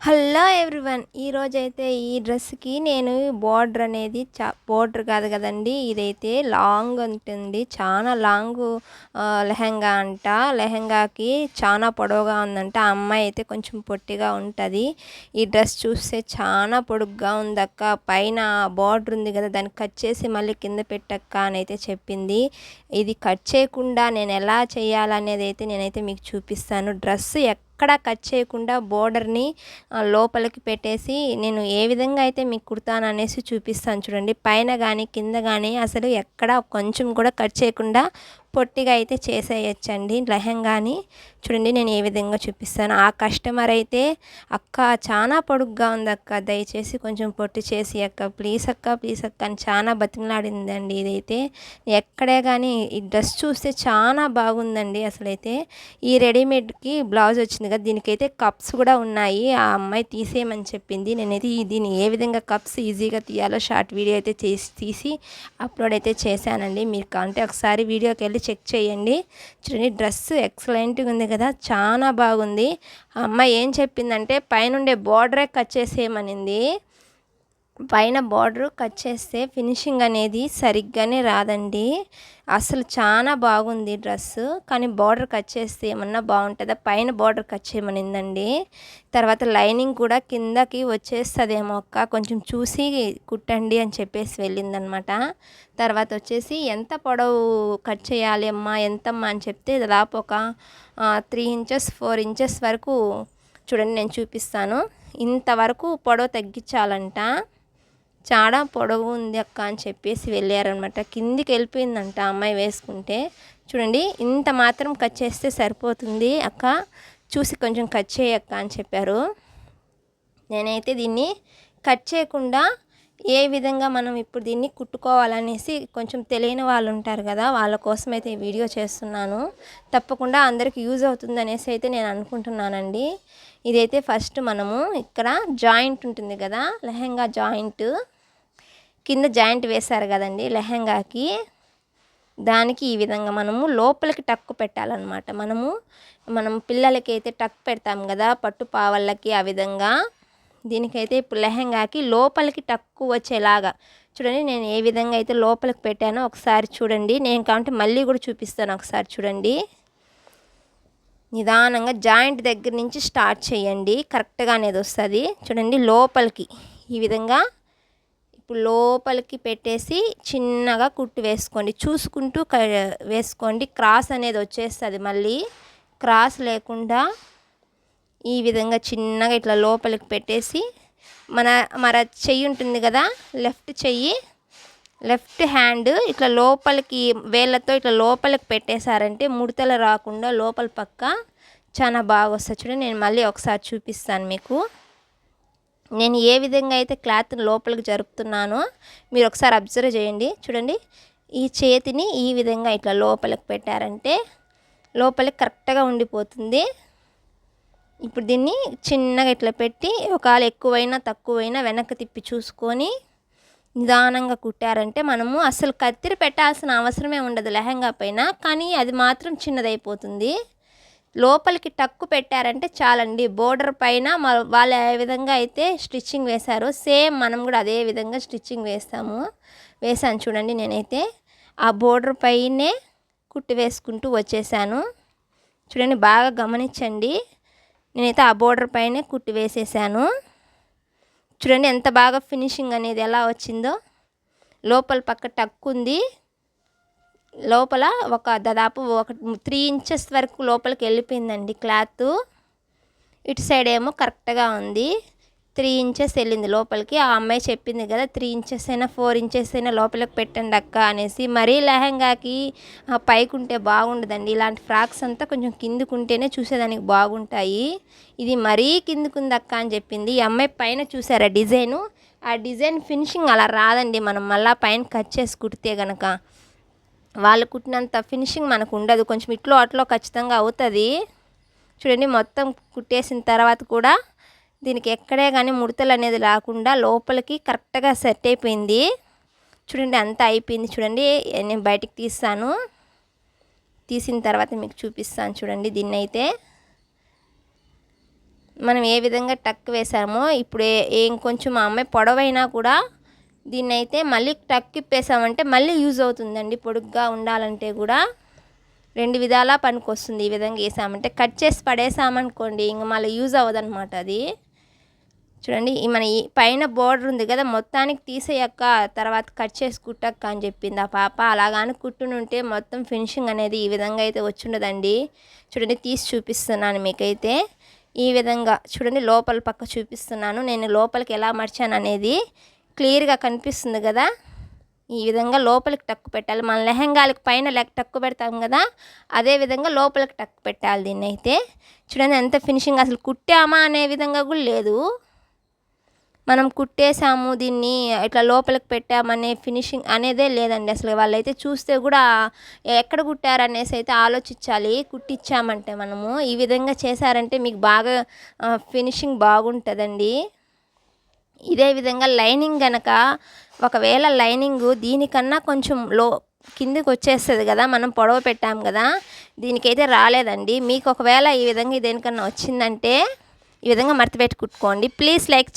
Hello everyone ఈరోజైతే ఈ డ్రెస్కి నేను బార్డర్ అనేది చా బోర్డర్ కాదు కదండి ఇదైతే లాంగ్ ఉంటుంది చాలా లాంగ్ లెహంగా అంట. లెహంగాకి చాలా పొడవుగా ఉందంట. ఆ అమ్మాయి అయితే కొంచెం పొట్టిగా ఉంటుంది. ఈ డ్రెస్ చూస్తే చాలా పొడుగ్గా ఉందక్క. పైన బార్డర్ ఉంది కదా దాన్ని కట్ చేసి మళ్ళీ కింద పెట్టక్క అని అయితే చెప్పింది. ఇది కట్ చేయకుండా నేను ఎలా చేయాలనేది అయితే నేనైతే మీకు చూపిస్తాను. డ్రెస్ ఎక్క ఎక్కడా కట్ చేయకుండా బోర్డర్ని లోపలికి పెట్టేసి నేను ఏ విధంగా అయితే మీకు కుడతాను అనేసి చూపిస్తాను చూడండి. పైన కానీ కింద కానీ అసలు ఎక్కడ కొంచెం కూడా కట్ చేయకుండా పొట్టిగా అయితే చేసేయచ్చండి. లెహంగాని చూడండి నేను ఏ విధంగా చూపిస్తాను. ఆ కస్టమర్ అయితే అక్క చాలా పొడుగ్గా ఉంది అక్క దయచేసి కొంచెం పొట్టి చేసి అక్క ప్లీజ్ అక్క ప్లీజ్ అక్క అని చాలా బతిమలాడిందండి ఇదైతే. ఎక్కడే కానీ ఈ డ్రెస్ చూస్తే చాలా బాగుందండి అసలైతే. ఈ రెడీమేడ్కి బ్లౌజ్ వచ్చింది కదా దీనికైతే కప్స్ కూడా ఉన్నాయి. ఆ అమ్మాయి తీసేయమని చెప్పింది. నేనైతే దీన్ని ఏ విధంగా కప్స్ ఈజీగా తీయాలో షార్ట్ వీడియో అయితే చేసి తీసి అప్లోడ్ అయితే చేశానండి. మీరు కాంటే ఒకసారి వీడియోకి వెళ్ళి చెక్ చేయండి. చూడండి డ్రెస్ ఎక్సలెంట్గా ఉంది కదా చాలా బాగుంది. ఆ అమ్మాయి ఏం చెప్పిందంటే పైనుండే బార్డరే కట్ చేసేయమనింది. పైన బార్డర్ కట్ చేస్తే ఫినిషింగ్ అనేది సరిగ్గానే రాదండి. అసలు చాలా బాగుంది డ్రెస్. కానీ బార్డర్ కట్ చేస్తే ఏమన్నా బాగుంటుందా? పైన బార్డర్ కట్ చేయమనిందండి. తర్వాత లైనింగ్ కూడా కిందకి వచ్చేస్తుందేమో అక్క. కొంచెం చూసి కుట్టండి అని చెప్పేసి వెళ్ళిందనమాట. తర్వాత వచ్చేసి ఎంత పొడవు కట్ చేయాలి అమ్మా? ఎంతమ్మా అని చెప్తే దాదాపు ఒక త్రీ ఇంచెస్ ఫోర్ ఇంచెస్ వరకు చూడండి నేను చూపిస్తాను. ఇంతవరకు పొడవు తగ్గించాలంట. చాలా పొడవు ఉంది అక్క అని చెప్పేసి వెళ్ళారనమాట కిందికి వెళ్ళిపోయిందంట అమ్మాయి వేసుకుంటే. చూడండి ఇంత మాత్రం కట్ చేస్తే సరిపోతుంది అక్క. చూసి కొంచెం కట్ చేయక్క అని చెప్పారు. నేనైతే దీన్ని కట్ చేయకుండా ఏ విధంగా మనం ఇప్పుడు దీన్ని కుట్టుకోవాలనేసి కొంచెం తెలియని వాళ్ళు ఉంటారు కదా వాళ్ళ కోసం అయితే వీడియో చేస్తున్నాను. తప్పకుండా అందరికి యూజ్ అవుతుంది అనేసి అయితే నేను అనుకుంటున్నానండి. ఇదైతే ఫస్ట్ మనము ఇక్కడ జాయింట్ ఉంటుంది కదా లెహంగా జాయింట్. కింద జాయింట్ వేశారు కదండి లెహంగాకి. దానికి ఈ విధంగా మనము లోపలికి టక్కు పెట్టాలన్నమాట. మనము మనం పిల్లలకి అయితే టక్ పెడతాం కదా పట్టు పావళ్ళకి ఆ విధంగా. దీనికైతే ఇప్పుడు లెహంగాకి లోపలికి టక్కు వచ్చేలాగా. చూడండి నేను ఏ విధంగా అయితే లోపలికి పెట్టానో ఒకసారి చూడండి. నేను కాబట్టి మళ్ళీ కూడా చూపిస్తాను ఒకసారి చూడండి. నిదానంగా జాయింట్ దగ్గర నుంచి స్టార్ట్ చేయండి. కరెక్ట్గా అనేది వస్తుంది. చూడండి లోపలికి ఈ విధంగా ఇప్పుడు లోపలికి పెట్టేసి చిన్నగా కుట్టు వేసుకోండి. చూసుకుంటూ వేసుకోండి. క్రాస్ అనేది వచ్చేస్తుంది మళ్ళీ. క్రాస్ లేకుండా ఈ విధంగా చిన్నగా ఇట్లా లోపలికి పెట్టేసి మన మన చెయ్యి ఉంటుంది కదా లెఫ్ట్ చెయ్యి లెఫ్ట్ హ్యాండ్ ఇట్లా లోపలికి వేళ్ళతో ఇట్లా లోపలికి పెట్టేశారంటే ముడతలు రాకుండా లోపల పక్క చాలా బాగా వస్తుంది. చూడండి నేను మళ్ళీ ఒకసారి చూపిస్తాను మీకు. నేను ఏ విధంగా అయితే క్లాత్ని లోపలికి జరుపుతున్నానో మీరు ఒకసారి అబ్జర్వ్ చేయండి. చూడండి. ఈ చేతిని ఈ విధంగా ఇట్లా లోపలికి పెట్టారంటే లోపలికి కరెక్ట్గా ఉండిపోతుంది. ఇప్పుడు దీన్ని చిన్నగా ఇట్లా పెట్టి ఒకవేళ ఎక్కువైనా తక్కువైనా వెనక్కి తిప్పి చూసుకొని నిదానంగా కుట్టారంటే మనము అసలు కత్తిరి పెట్టాల్సిన అవసరమే ఉండదు లెహంగా పైన. కానీ అది మాత్రం చిన్నదైపోతుంది. లోపలికి టక్కు పెట్టారంటే చాలండి. బోర్డర్ పైన వాళ్ళు ఏ విధంగా అయితే స్టిచ్చింగ్ వేశారో సేమ్ మనం కూడా అదే విధంగా స్టిచ్చింగ్ వేస్తాము. వేసాను చూడండి నేనైతే. ఆ బోర్డర్ పైనే కుట్టి వేసుకుంటూ వచ్చేసాను. చూడండి బాగా గమనించండి. నేనైతే ఆ బోర్డర్ పైనే కుట్టి వేసేసాను. చూడండి ఎంత బాగా ఫినిషింగ్ అనేది ఎలా వచ్చిందో. లోపల పక్క టక్కు ఉంది లోపల ఒక దాదాపు ఒక త్రీ ఇంచెస్ వరకు లోపలికి వెళ్ళిపోయిందండి క్లాత్. ఇటు సైడ్ ఏమో కరెక్ట్గా ఉంది. త్రీ ఇంచెస్ వెళ్ళింది లోపలికి. ఆ అమ్మాయి చెప్పింది కదా త్రీ ఇంచెస్ అయినా ఫోర్ ఇంచెస్ అయినా లోపలికి పెట్టండి అక్క అనేసి. మరీ లెహంగాకి పైకి ఉంటే బాగుండదండి. ఇలాంటి ఫ్రాక్స్ అంతా కొంచెం కిందికుంటేనే చూసేదానికి బాగుంటాయి. ఇది మరీ కిందికుంది అక్క అని చెప్పింది. ఈ అమ్మాయి పైన చూసారా డిజైను? ఆ డిజైన్ ఫినిషింగ్ అలా రాదండి. మనం మళ్ళీ పైన కట్ చేసి కుడితే గనక. వాళ్ళు కుట్టినంత ఫినిషింగ్ మనకు ఉండదు కొంచెం ఇట్లో అట్లో ఖచ్చితంగా అవుతుంది. చూడండి మొత్తం కుట్టేసిన తర్వాత కూడా దీనికి ఎక్కడే కానీ ముడతలు అనేది రాకుండా లోపలికి కరెక్ట్గా సెట్ అయిపోయింది. చూడండి అంతా అయిపోయింది చూడండి. నేను బయటికి తీస్తాను. తీసిన తర్వాత మీకు చూపిస్తాను చూడండి దీన్ని అయితే మనం ఏ విధంగా టక్ వేసామో ఇప్పుడు ఏ- ఏం కొంచెం మా అమ్మాయి పొడవైనా కూడా దీన్ని అయితే మళ్ళీ టక్ ఇప్పేసామంటే మళ్ళీ యూజ్ అవుతుందండి. పొడుగ్గా ఉండాలంటే కూడా రెండు విధాలా పనికొస్తుంది ఈ విధంగా వేసామంటే. కట్ చేసి పడేసామనుకోండి ఇంక మళ్ళీ యూజ్ అవ్వదనమాట అది. చూడండి మన ఈ పైన బోర్డర్ ఉంది కదా మొత్తానికి తీసేయక్క తర్వాత కట్ చేసి కుట్టక్క అని చెప్పింది ఆ పాప. అలాగాని కుట్టునుంటే మొత్తం ఫినిషింగ్ అనేది ఈ విధంగా అయితే వచ్చుండదండి. చూడండి తీసి చూపిస్తున్నాను మీకైతే. ఈ విధంగా చూడండి లోపల పక్క చూపిస్తున్నాను. నేను లోపలికి ఎలా మర్చాను అనేది క్లియర్గా కనిపిస్తుంది కదా? ఈ విధంగా లోపలికి టక్కు పెట్టాలి. మన లెహంగాలకు పైన లెక్క టక్కు పెడతాం కదా? అదే విధంగా లోపలికి టక్కు పెట్టాలి దీన్ని అయితే చూడండి ఎంత ఫినిషింగ్ అసలు కుట్టామా అనే విధంగా కూడా లేదు. మనం కుట్టేసాము దీన్ని ఇట్లా లోపలికి పెట్టామనే ఫినిషింగ్ అనేదే లేదండి అసలు. వాళ్ళైతే చూస్తే కూడా ఎక్కడ కుట్టారు అనేసి అయితే ఆలోచించాలి. కుట్టించామంటే మనము. ఈ విధంగా చేశారంటే మీకు బాగా ఫినిషింగ్ బాగుంటుందండి. ఇదే విధంగా లైనింగ్ గనక ఒకవేళ లైనింగ్ దీనికన్నా కొంచెం లో కిందికి వచ్చేస్తుంది కదా మనం పొడవ పెట్టాం కదా దీనికైతే రాలేదండి. మీకు ఒకవేళ ఈ విధంగా దేనికన్నా వచ్చిందంటే ఈ విధంగా మడత కుట్టుకోండి. Please like